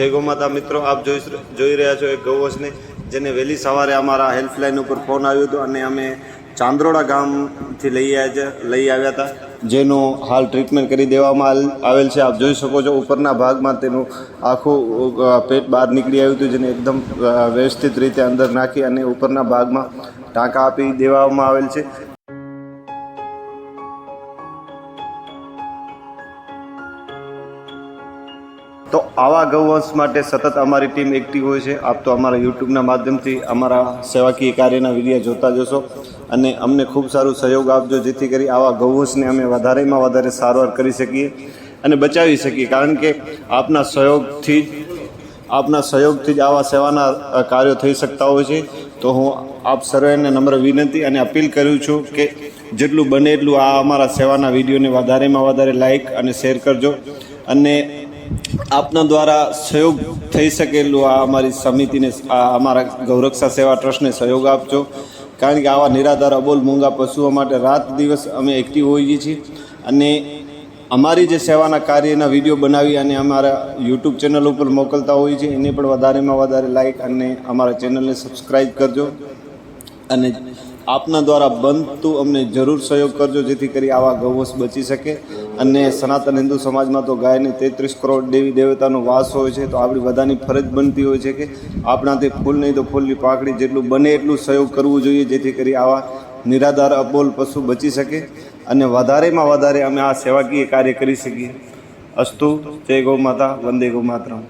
જય ગોમાતા મિત્રો, આપ જોઈ જોઈ રહ્યા છો એક ગૌવંશને, જેને વહેલી સવારે અમારા હેલ્પલાઇન ઉપર ફોન આવ્યો હતો અને અમે ચાંદ્રોડા ગામથી લઈ આવ્યા લઈ આવ્યા હતા, જેનું હાલ ટ્રીટમેન્ટ કરી દેવામાં આવેલ છે. આપ જોઈ શકો છો ઉપરના ભાગમાં તેનું આખું પેટ બહાર નીકળી આવ્યું હતું, જેને એકદમ વ્યવસ્થિત રીતે અંદર નાખી અને ઉપરના ભાગમાં ટાંકા આપી દેવામાં આવેલ છે. તો આવા ગૌવંશ માટે સતત અમારી ટીમ એક્ટિવ હોય છે. આપ તો અમારા યુટ્યુબના માધ્યમથી અમારા સેવાકીય કાર્યના વીડિયો જોતા જશો અને અમને ખૂબ સારું સહયોગ આપજો, જેથી કરી આવા ગૌવંશને અમે વધારેમાં વધારે સારવાર કરી શકીએ અને બચાવી શકીએ. કારણ કે આપના સહયોગથી આપના સહયોગથી જ આવા સેવાના કાર્યો થઈ શકતા હોય છે. તો હું આપ સર્વેને નમ્ર વિનંતી અને અપીલ કરું છું કે જેટલું બને એટલું આ અમારા સેવાના વિડીયોને વધારેમાં વધારે લાઈક અને શેર કરજો. અને આપના દ્વારા સહયોગ થઈ શકેલું આ અમારી સમિતિને, આ અમારા ગૌરક્ષા સેવા ટ્રસ્ટને સહયોગ આપજો. કારણ કે આવા નિરાધાર, અબોલ, મૂંગા પશુઓ માટે રાત દિવસ અમે એક્ટિવ હોઈએ છીએ. અને અમારી જે સેવાના કાર્યના વીડિયો બનાવી અને અમારા યુટ્યુબ ચેનલ ઉપર મોકલતા હોઈએ છીએ, એને પણ વધારેમાં વધારે લાઈક અને અમારા ચેનલને સબસ્ક્રાઈબ કરજો. અને આપના દ્વારા બનતું અમને જરૂર સહયોગ કરજો, જેથી કરી આવા ગૌવંશ બચી શકે. અને સનાતન હિન્દુ સમાજમાં તો ગાયને તેત્રીસ કરોડ દેવી દેવતાનો વાસ હોય છે, તો આપણી બધાની ફરજ બનતી હોય છે કે આપણાથી ફૂલ નહીં તો ફૂલની પાકડી જેટલું બને એટલું સહયોગ કરવું જોઈએ, જેથી કરી આવા નિરાધાર અબોલ પશુ બચી શકે અને વધારેમાં વધારે અમે આ સેવાકીય કાર્ય કરી શકીએ. અસ્તુ, જય ગૌ માતા, વંદે ગૌ માતરમ.